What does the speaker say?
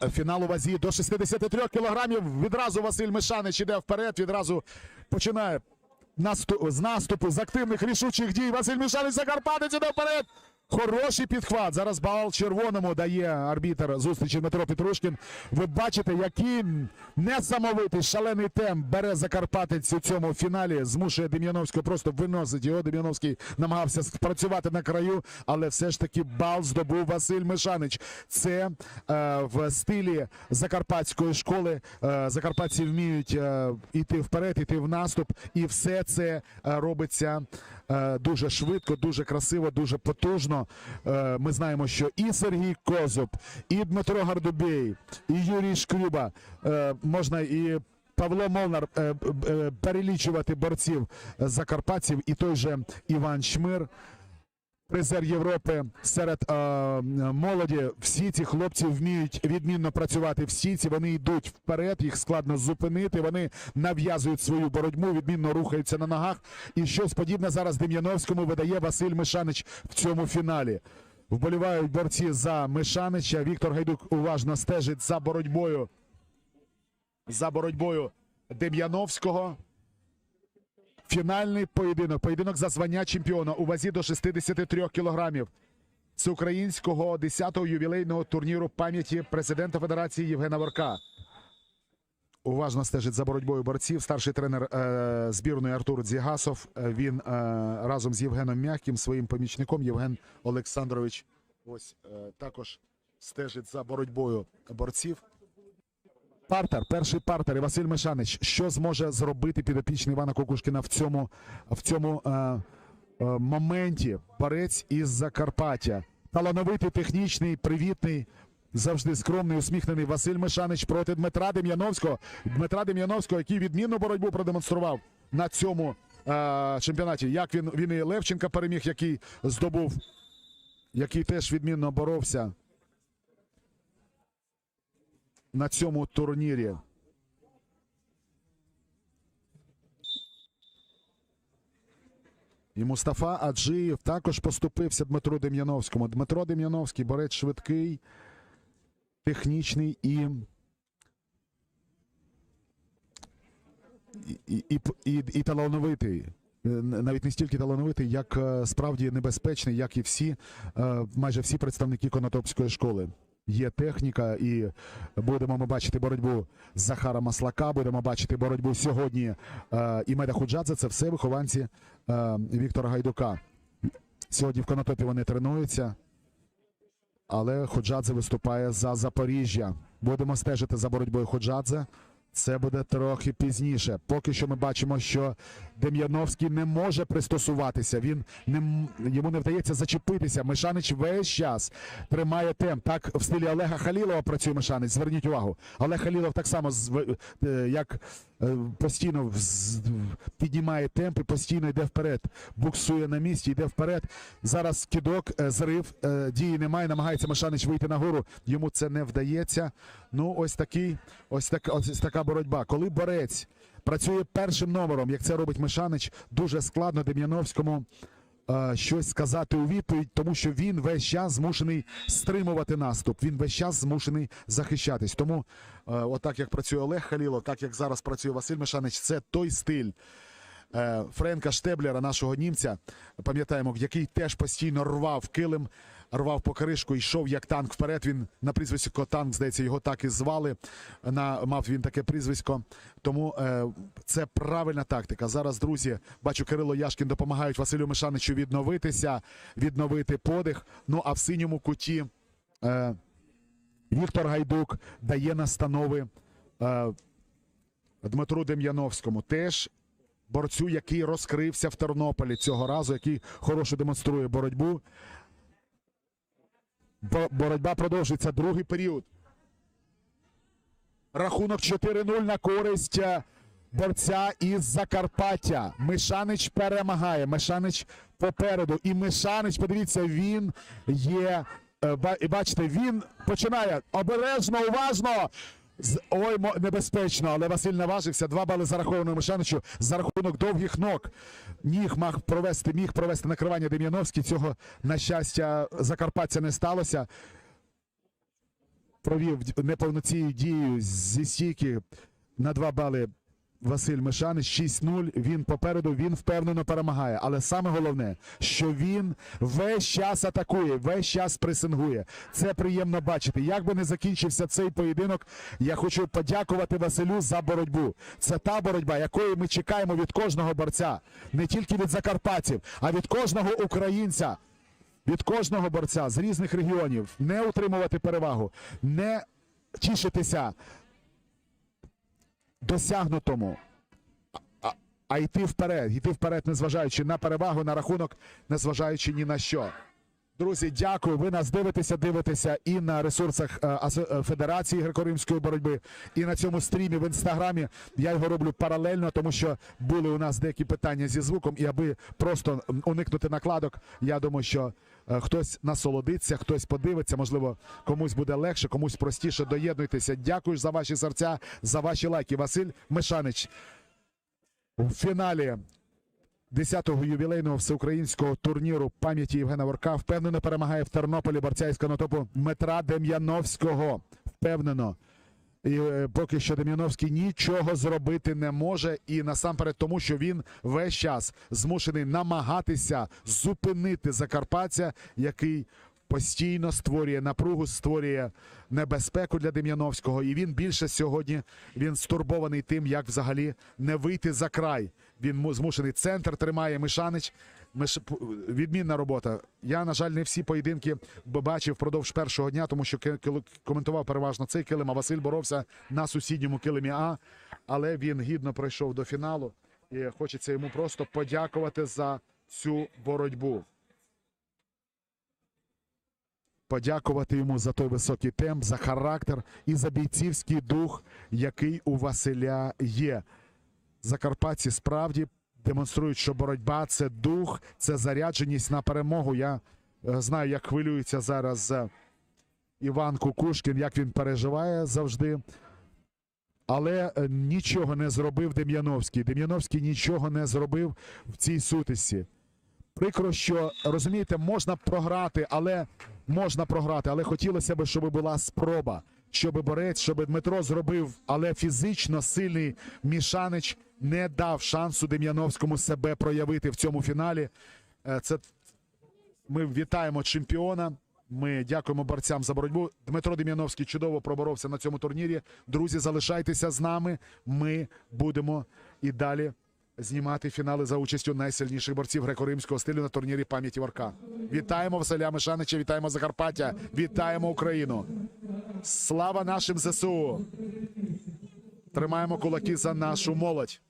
фінальний фінал у вазі до 63 кілограмів. Відразу Василь Мишанич іде вперед. Відразу починає наступ, з наступу, з активних рішучих дій. Василь Мишанич Закарпатець іде вперед. Хороший підхват. Зараз бал червоному дає арбітер зустрічі Дмитро Петрушкін. Ви бачите, який несамовитий шалений темп бере Закарпатець у цьому фіналі. Змушує Дем'яновського просто виносить його. Дем'яновський намагався спрацювати на краю, але все ж таки бал здобув Василь Мишанич. Це е, в стилі закарпатської школи. Е, закарпатці вміють е, йти вперед, йти в наступ, і все це е, робиться е, дуже швидко, дуже красиво, дуже потужно. Е, ми знаємо, що і Сергій Козуб, і Дмитро Гардубєй, і Юрій Шкрюба е, можна і. Павло Молнар е, перелічувати борців закарпатців, і той же Іван Чмир, призер Європи серед е, молоді. Всі ці хлопці вміють відмінно працювати. Всі ці вони йдуть вперед, їх складно зупинити. Вони нав'язують свою боротьбу, відмінно рухаються на ногах. І щось подібне зараз Дем'яновському видає Василь Мишанич в цьому фіналі. Вболівають борці за Мишанича. Віктор Гайдук уважно стежить за боротьбою. За боротьбою Дем'яновського. Фінальний поєдинок. Поєдинок за звання чемпіона у вазі до 63 кілограмів. З українського 10-го ювілейного турніру пам'яті президента Федерації Євгена Ворка. Уважно стежить за боротьбою борців. Старший тренер е, збірної Артур Дзігасов. Е, Він е, разом з Євгеном Мягким, своїм помічником Євген Олександрович. Ось е, також стежить за боротьбою борців. Партер, перший партер і Василь Мишанич. Що зможе зробити підопічний Івана Кукушкіна в цьому, в цьому е, е, моменті? Борець із Закарпаття. Талановитий, технічний, привітний, завжди скромний, усміхнений Василь Мишанич проти Дмитра Дем'яновського. Дмитра Дем'яновського, який відмінну боротьбу продемонстрував на цьому е, чемпіонаті. Як він, він і Левченка переміг, який здобув, який теж відмінно боровся на цьому турнірі. І Мустафа Аджиєв також поступився Дмитру Дем'яновському. Дмитро Дем'яновський борець швидкий, технічний і. І, і, і, і талановитий. Е, Навіть не стільки талановитий, як е, справді небезпечний, як і всі, е, майже всі представники Конотопської школи. Є техніка, і будемо ми бачити боротьбу Захара Маслака. Будемо бачити боротьбу сьогодні е, Імеда Худжадзе. Це все вихованці е, Віктора Гайдука. Сьогодні в Конотопі вони тренуються, але Худжадзе виступає за Запоріжжя. Будемо стежити за боротьбою Худжадзе. Це буде трохи пізніше. Поки що ми бачимо, що Дем'яновський не може пристосуватися. Він не йому не вдається зачепитися. Мишанич весь час тримає темп. Так в стилі Олега Халілова працює Мишанич. Зверніть увагу. Олег Халілов так само е, як постійно піднімає темп і постійно йде вперед. Буксує на місці, йде вперед. Зараз кидок, е, зрив, е, дії немає. Намагається Мишанич вийти на гору. Йому це не вдається. Ну, ось такий, ось так, ось така боротьба. Коли борець працює першим номером, як це робить Мишанич, дуже складно Дем'яновському е, щось сказати у відповідь, тому що він весь час змушений стримувати наступ. Він весь час змушений захищатись. Тому, е, отак як працює Олег Халіло, так як зараз працює Василь Мишанич, це той стиль. е, Френка Штеблера, нашого німця, пам'ятаємо, який теж постійно рвав килим, рвав покришку, йшов як танк вперед. Він на прізвисько танк, здається, його так і звали. На, мав він таке прізвисько. Тому е, це правильна тактика. Зараз, друзі, бачу, Кирило Яшкін допомагають Василю Мишаничу відновитися, відновити подих. Ну а в синьому куті е, Віктор Гайдук дає настанови е, Дмитру Дем'яновському. Теж борцю, який розкрився в Тернополі цього разу, який хороше демонструє боротьбу. Бо- боротьба продовжується другий період. Рахунок 4-0 на користь е, борця із Закарпаття. Мишанич перемагає. Мишанич попереду. І Мишанич, подивіться, він є. е, бачите, він починає обережно, уважно. Ой, небезпечно, але Василь наважився. Два бали зараховано Мишаничу за рахунок довгих ног. Ніг мав провести, міг провести накривання Дем'яновський. Цього, на щастя, Закарпаття не сталося. провів неповноцію дію зі стійки на два бали Василь Мишанич 6-0. Він попереду, він впевнено перемагає. Але саме головне, що він весь час атакує, весь час пресингує. Це приємно бачити. Як би не закінчився цей поєдинок, я хочу подякувати Василю за боротьбу. Це та боротьба, якої ми чекаємо від кожного борця, не тільки від закарпатців, а від кожного українця. Від кожного борця з різних регіонів не утримувати перевагу, не тішитися досягнутому, а, а йти вперед, йти вперед, незважаючи на перевагу, на рахунок, незважаючи ні на що. Друзі, дякую. Ви нас дивитеся, дивитеся і на ресурсах е, е, Федерації греко-римської боротьби, і на цьому стрімі в інстаграмі. Я його роблю паралельно, тому що були у нас деякі питання зі звуком, і аби просто уникнути накладок, я думаю, що хтось насолодиться, хтось подивиться, можливо, комусь буде легше, комусь простіше. Доєднуйтеся. Дякую за ваші серця, за ваші лайки. Василь Мишанич в фіналі 10-го ювілейного всеукраїнського турніру пам'яті Євгена Ворка впевнено перемагає в Тернополі борця із канотопу Дем'яновського. Впевнено. І е, поки що Дем'яновський нічого зробити не може, і насамперед тому, що він весь час змушений намагатися зупинити закарпаття, який постійно створює напругу, створює небезпеку для Дем'яновського. І він більше сьогодні він стурбований тим, як взагалі не вийти за край. Він змушений центр тримає Мишанич. Миш... п- Відмінна робота. Я, на жаль, не всі поєдинки бачив впродовж першого дня, тому що коментував переважно цей килим, а Василь боровся на сусідньому килимі А, але він гідно пройшов до фіналу. І хочеться йому просто подякувати за цю боротьбу. Подякувати йому за той високий темп, за характер і за бійцівський дух, який у Василя є. Закарпатці справді демонструють, що боротьба це дух, це зарядженість на перемогу. Я е, знаю, як хвилюється зараз е, Іван Кукушкін, як він переживає завжди. Але е, нічого не зробив Дем'яновський. Дем'яновський нічого не зробив в цій сутисі. Прикро, що розумієте, можна програти, але можна програти, але хотілося б, щоб була спроба, щоб борець, щоб Дмитро зробив, але фізично сильний Мішанич не дав шансу Дем'яновському себе проявити в цьому фіналі. Е, Це ми вітаємо чемпіона. Ми дякуємо борцям за боротьбу. Дмитро Дем'яновський чудово проборовся на цьому турнірі. Друзі, залишайтеся з нами. Ми будемо і далі знімати фінали за участю найсильніших борців греко-римського стилю на турнірі пам'яті Варка. Вітаємо Василя Мишанича, вітаємо Закарпаття, вітаємо Україну. Слава нашим ЗСУ! Тримаємо кулаки за нашу молодь.